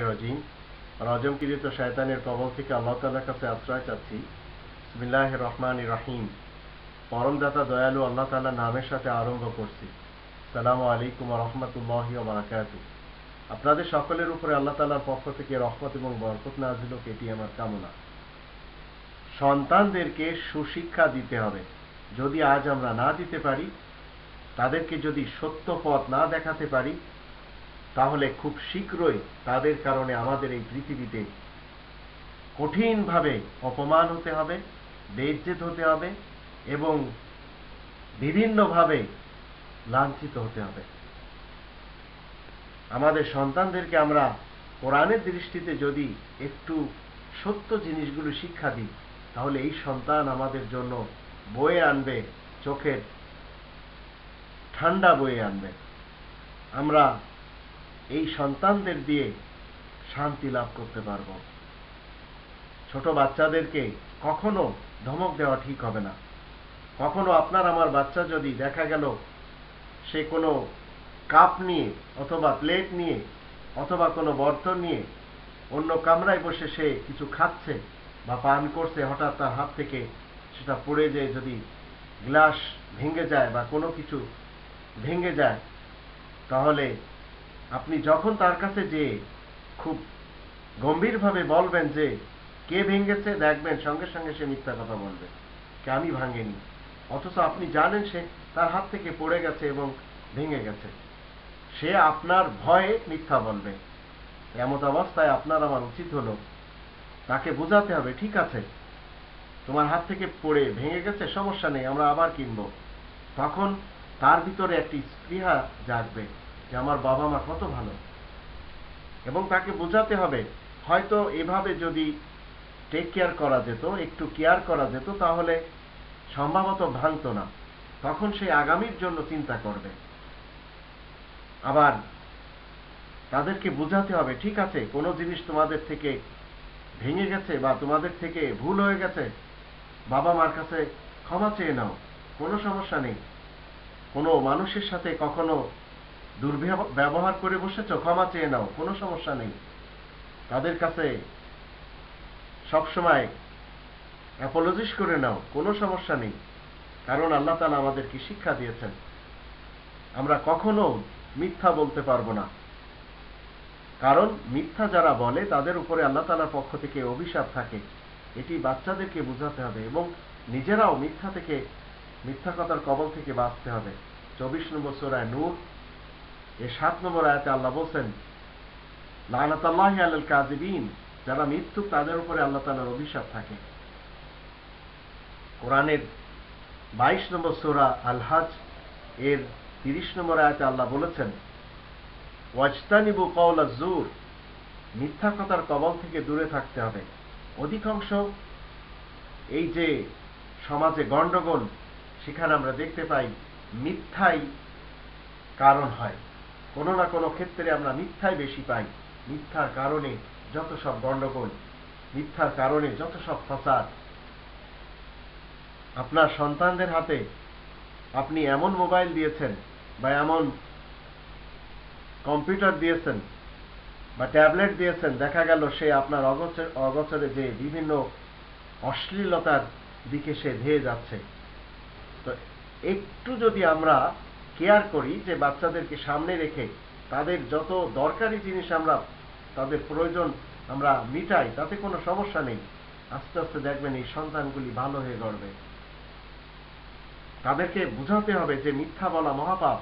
রাজিম। শয়তানের কবল থেকে আল্লাহ কাছে আশ্রয় চাচ্ছি। রহমান রাহিম। পরমদাতা দয়ালু আল্লাহ নামের সাথে আরম্ভ করছি। আলাইকুম আপনাদের সকলের উপরে আল্লাহ তালার পক্ষ থেকে রহমত এবং বরকত নাজিল এটি আমার কামনা। সন্তানদেরকে সুশিক্ষা দিতে হবে। যদি আজ আমরা না দিতে পারি, তাদেরকে যদি সত্য পথ না দেখাতে পারি তাহলে খুব শীঘ্রই তাদের কারণে আমাদের এই পৃথিবীতে কঠিনভাবে অপমান হতে হবে, বেজ্জেত হতে হবে এবং বিভিন্নভাবে লাঞ্ছিত হতে হবে। আমাদের সন্তানদেরকে আমরা কোরআনের দৃষ্টিতে যদি একটু সত্য জিনিসগুলো শিক্ষা দিই, তাহলে এই সন্তান আমাদের জন্য বয়ে আনবে, চোখের ঠান্ডা বয়ে আনবে। আমরা এই সন্তানদের দিয়ে শান্তি লাভ করতে পারব। ছোট বাচ্চাদেরকে কখনো ধমক দেওয়া ঠিক হবে না। কখনো আপনার আমার বাচ্চা যদি দেখা গেল, সে কোনো কাপ নিয়ে অথবা প্লেট নিয়ে অথবা কোনো বর্তন নিয়ে অন্য কামরায় বসে সে কিছু খাচ্ছে বা পান করছে, হঠাৎ তার হাত থেকে সেটা পড়ে যেয়ে যদি গ্লাস ভেঙে যায় বা কোনো কিছু ভেঙে যায়, তাহলে আপনি যখন তার কাছে যে খুব গম্ভীরভাবে বলবেন যে কে ভেঙেছে, দেখবেন সঙ্গে সঙ্গে সে মিথ্যা কথা বলবে, কে আমি ভাঙেনি? অথচ আপনি জানেন সে তার হাত থেকে পড়ে গেছে এবং ভেঙে গেছে। সে আপনার ভয়ে মিথ্যা বলবে। এমত অবস্থায় আপনার আমার উচিত হলো, তাকে বোঝাতে হবে, ঠিক আছে, তোমার হাত থেকে পড়ে ভেঙে গেছে, সমস্যা নেই, আমরা আবার কিনব। তখন তার ভিতরে একটি স্পৃহা জাগবে। যে আমার বাবা মা কত ভালো। এবং তাকে বোঝাতে হবে, হয়তো এভাবে যদি টেক কেয়ার করা যেত, একটু কেয়ার করা যেত, তাহলে সম্ভবত ভাঙত না। তখন সে আগামীর জন্য চিন্তা করবে। আবার তাদেরকে বোঝাতে হবে, ঠিক আছে, কোনো জিনিস তোমাদের থেকে ভেঙে গেছে বা তোমাদের থেকে ভুল হয়ে গেছে, বাবা মার কাছে ক্ষমা চেয়ে নাও, কোনো সমস্যা নেই। কোনো মানুষের সাথে কখনো দুর্ব্যবহার করে বসেছ ক্ষমা চেয়ে নাও, কোনো সমস্যা নেই। তাদের কাছে সবসময় অ্যাপোলজিস করে নাও, কোনো সমস্যা নেই। কারণ আল্লাহ তালা আমাদেরকে শিক্ষা দিয়েছেন। আমরা কখনো মিথ্যা বলতে পারব না। কারণ মিথ্যা যারা বলে, তাদের উপরে আল্লাহ তালার পক্ষ থেকে অভিশাপ থাকে। এটি বাচ্চাদেরকে বোঝাতে হবে এবং নিজেরাও মিথ্যা থেকে, মিথ্যা কথার কবল থেকে বাঁচতে হবে। চব্বিশ নম্বর সোরায় নূর এ সাত নম্বর আয়াতে আল্লাহ বলছেন, লানাতাল্লাহ আল কাজিবিন যারা মৃত্যুক তাদের উপরে আল্লাহ তালার অভিশাপ থাকে। কোরআনের বাইশ নম্বর সোরা আলহাজ এর তিরিশ নম্বর আয়াতে আল্লাহ বলেছেন, ওয়াজতানিবু কওলা জুর মিথ্যা কথার কবল থেকে দূরে থাকতে হবে। অধিকাংশ এই যে সমাজে গণ্ডগোল, সেখানে আমরা দেখতে পাই মিথ্যাই কারণ হয়। কোনো না কোনো ক্ষেত্রে আমরা মিথ্যাই বেশি পাই। মিথ্যার কারণে যত সব গণ্ডগোল, মিথ্যার কারণে যত সব ফসাদ আপনার সন্তানদের হাতে আপনি এমন মোবাইল দিয়েছেন বা এমন কম্পিউটার দিয়েছেন বা ট্যাবলেট দিয়েছেন, দেখা গেল সে আপনার অগোচর, অগোচরে যে বিভিন্ন অশ্লীলতার দিকে সে ধেয়ে যাচ্ছে। তো একটু যদি আমরা কেয়ার করি যে বাচ্চাদেরকে সামনে রেখে তাদের যত দরকারি জিনিস আমরা, তাদের প্রয়োজন আমরা মিটাই, তাতে কোনো সমস্যা নেই। আস্তে আস্তে দেখবেন এই সন্তানগুলি ভালো হয়ে গড়বে। তাদেরকে বুঝাতে হবে যে মিথ্যা বলা মহাপাপ।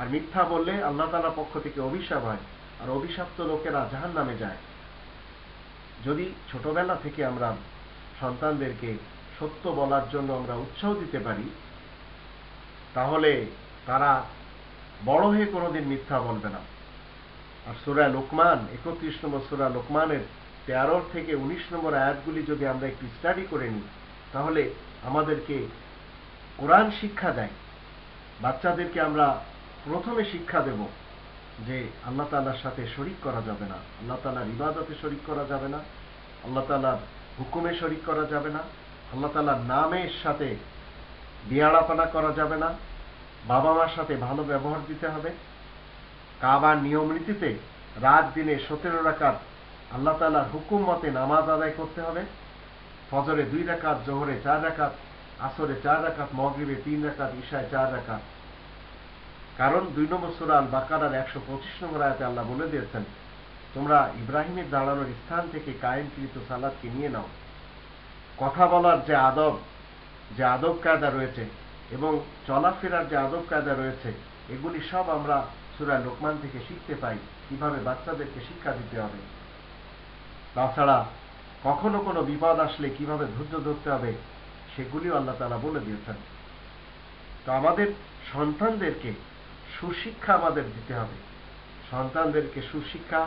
আর মিথ্যা বললে আল্লাহ তালা পক্ষ থেকে অভিশাপ হয়, আর অভিশাপ্ত লোকেরা জাহান নামে যায়। যদি ছোটবেলা থেকে আমরা সন্তানদেরকে সত্য বলার জন্য আমরা উৎসাহ দিতে পারি, তাহলে তারা বড় হয়ে কোনোদিন মিথ্যা বলবে না। আর সুরা লোকমান, একত্রিশ নম্বর সুরা লোকমানের তেরো থেকে উনিশ নম্বর আয়াতগুলি যদি আমরা একটু স্টাডি করে নিই, তাহলে আমাদেরকে কোরআন শিক্ষা দেয়। বাচ্চাদেরকে আমরা প্রথমে শিক্ষা দেব যে আল্লাহ তালার সাথে শরিক করা যাবে না। আল্লাহ তালার ইবাদতে শরিক করা যাবে না। আল্লাহ তালার হুকুমে শরিক করা যাবে না। আল্লাহ তালার নামের সাথে বিয়াড়াপানা করা যাবে না। বাবা মার সাথে ভালো ব্যবহার দিতে হবে। কাবার নিয়ম নীতিতে রাত দিনে সতেরো রাকাত আল্লাহ তালার হুকুম মতে নামাজ আদায় করতে হবে। ফজরে দুই রাকাত, জোহরে চার রাকাত, আসরে চার রাকাত, মগরিবে তিন রাকাত, ঈশায় চার রাকাত। কারণ দুই নম্বর সুরা আল বাকারার একশো পঁচিশ নম্বর আয়াতে আল্লাহ বলে দিয়েছেন, তোমরা ইব্রাহিমের দাঁড়ানোর স্থান থেকে কায়েমকৃত সালাদকে নিয়ে নাও। কথা বলার যে আদব যে আদব কায়দা রয়েছে এবং চলাফেরার যে আদব কায়দা রয়েছে, এগুলি সব আমরা সুরা লোকমান থেকে শিখতে পাই, কীভাবে বাচ্চাদেরকে শিক্ষা দিতে হবে। তাছাড়া কখনো কোনো বিপদ আসলে কীভাবে ধৈর্য ধরতে হবে, সেগুলিও আল্লাহ তালা বলে দিয়েছেন। তো আমাদের সন্তানদেরকে সুশিক্ষা আমাদের দিতে হবে। সন্তানদেরকে সুশিক্ষা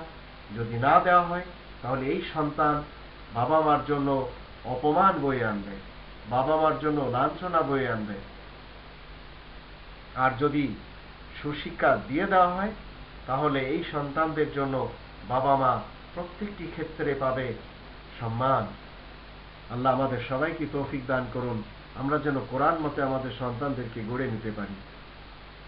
যদি না দেওয়া হয়, তাহলে এই সন্তান বাবা মার জন্য অপমান বয়ে আনবে বাবা মার জন্য লাঞ্ছনা বয়ে আনবে। আর যদি সুশিক্ষা দিয়ে দেওয়া হয়, তাহলে এই সন্তানদের জন্য বাবা মা প্রত্যেকটি ক্ষেত্রে পাবে সম্মান। আল্লাহ আমাদের সবাইকে তৌফিক দান করুন। আমরা যেন কোরআন মতে আমাদের সন্তানদেরকে গড়ে নিতে পারি।